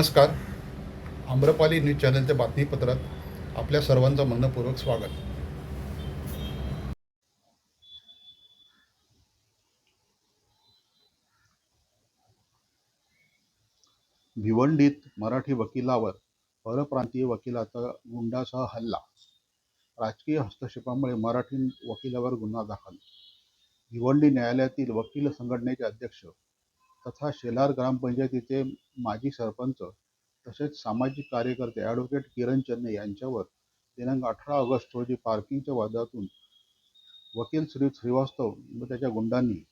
नमस्कार. आम्रपाली न्यूज चॅनलच्या बातमीपत्रात आपल्या सर्वांचं मनपूर्वक स्वागत. भिवंडीत मराठी वकिलावर परप्रांतीय वकिलाचा गुंडासह हल्ला. राजकीय हस्तक्षेपामुळे मराठी वकिलावर गुन्हा दाखल. भिवंडी न्यायालयातील वकील संघटनेचे अध्यक्ष तथा शेलार ग्रामपंचायतीचे माजी सरपंच तसेच सामाजिक कार्यकर्ते ॲडव्होकेट किरण चन्ने यांच्यावर दिनांक अठरा ऑगस्ट रोजी पार्किंगच्या वादातून वकील श्री श्रीवास्तव व त्याच्या गुंडांनी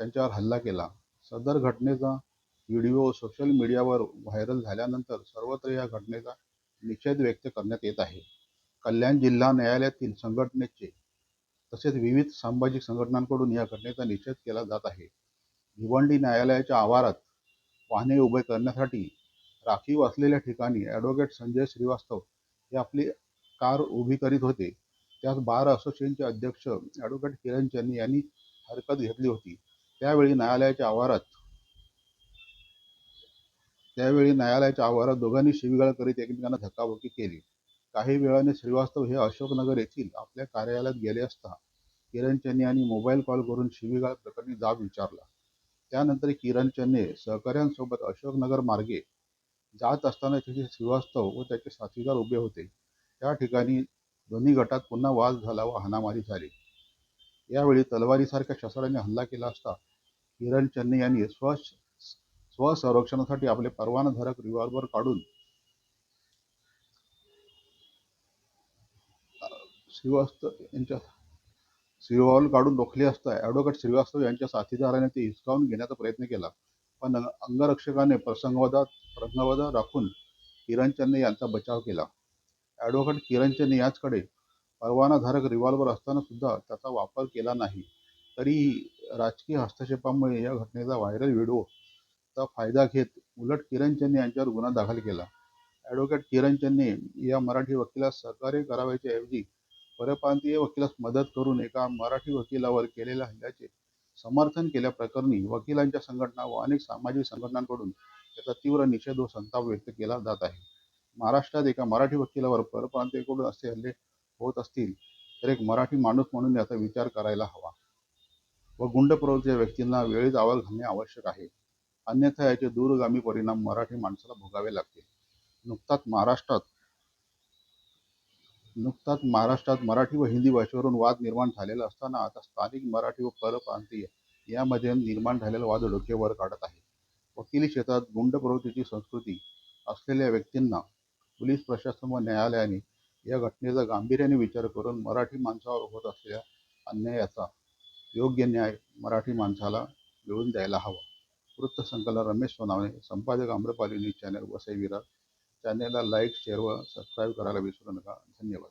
त्यांच्यावर हल्ला केला. सदर घटनेचा व्हिडिओ सोशल मीडियावर व्हायरल झाल्यानंतर सर्वत्र या घटनेचा निषेध व्यक्त करण्यात येत आहे. कल्याण जिल्हा न्यायालयातील संघटनेचे तसेच विविध सामाजिक संघटनांकडून या घटनेचा निषेध केला जात आहे. भिवंडी न्यायालयाच्या आवारात वाहने उभे करण्यासाठी राखीव असलेल्या ठिकाणी ॲडव्होकेट संजय श्रीवास्तव हे आपली कार उभी करीत होते. त्यात बार असोसिएशनचे अध्यक्ष ॲडव्होकेट किरण चन्नी यांनी हरकत घेतली होती. त्यावेळी न्यायालयाच्या आवारात त्यावेळी न्यायालयाच्या आवारात दोघांनी शिवीगाळ करीत एकमेकांना धक्काबुक्की केली. काही वेळाने श्रीवास्तव हे अशोकनगर येथील आपल्या कार्यालयात गेले असता किरण चन्नी यांनी मोबाईल कॉल करून शिवीगाळ प्रकरणी जाब विचारला. त्यानंतर किरण चन्ने सहकाऱ्यांसोबत अशोकनगर मार्गे जात असताना तिथे श्रीवास्तव व त्याचे साथीदार उभे होते. त्या ठिकाणी दोन्ही गटात पुन्हा वाद झाला व हाणामारी झाली. यावेळी तलवारीसारख्या शस्त्राने हल्ला केला असता किरण चन्ने यांनी स्व स्वसंरक्षणासाठी आपले परवानाधारक रिव्हॉल्वर काढून श्रीवास्तव यांच्या रिव्हॉल्वर काढून रोखले असता ॲडव्होकेट श्रीवास्तव यांच्या साथीदाराने ते हिसकावून घेण्याचा प्रयत्न केला. पण अंगरक्षकाने प्रसंगवादात प्रसंगवादा राखून किरणचंदने यांचा बचाव केला. ॲडव्होकेट किरण याचकडे परवानाधारक रिव्हॉल्वर असताना सुद्धा त्याचा वापर केला नाही. तरीही राजकीय हस्तक्षेपामुळे या घटनेचा व्हायरल व्हिडिओचा फायदा घेत उलट किरणचंदने यांच्यावर गुन्हा दाखल केला. ॲडव्होकेट किरणचंदने या मराठी वकिलास सहकार्य करावयाच्या ऐवजी परप्रांतीय वकिलास मदत करून एका मराठी वकिलावर केलेल्या हल्ल्याचे समर्थन केल्याप्रकरणी वकिलांच्या संघटना व अनेक सामाजिक संघटनांकडून त्याचा तीव्र निषेध व संताप व्यक्त केला जात आहे. महाराष्ट्रात एका मराठी वकिलावर परप्रांतीयकडून असे हल्ले होत असतील तर एक मराठी माणूस म्हणून याचा विचार करायला हवा. व गुंड प्रवृत्तीच्या व्यक्तींना वेळीच आवाज घालणे आवश्यक आहे. अन्यथा याचे दूरगामी परिणाम मराठी माणसाला भोगावे लागतील. नुकताच महाराष्ट्रात नुकताच महाराष्ट्रात मराठी व हिंदी भाषेवरून वाद निर्माण झालेला असताना आता स्थानिक मराठी व परप्रांतीय यामध्ये निर्माण झालेला वाद वर काढत आहे. वकिली क्षेत्रात गुंड प्रवृत्तीची संस्कृती असलेल्या व्यक्तींना पोलीस प्रशासन व न्यायालयाने या घटनेचा गांभीर्याने विचार करून मराठी माणसावर होत असलेल्या अन्यायाचा योग्य न्याय मराठी माणसाला मिळवून द्यायला हवा. वृत्तसंकलन रमेश सोनावणे संपादक आम्रपाली न्यूज चॅनल वसई विरार चॅनेलला लाईक शेअर व सबस्क्राईब करायला विसरू नका. धन्यवाद.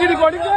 సబ్సిడీ కొడుకు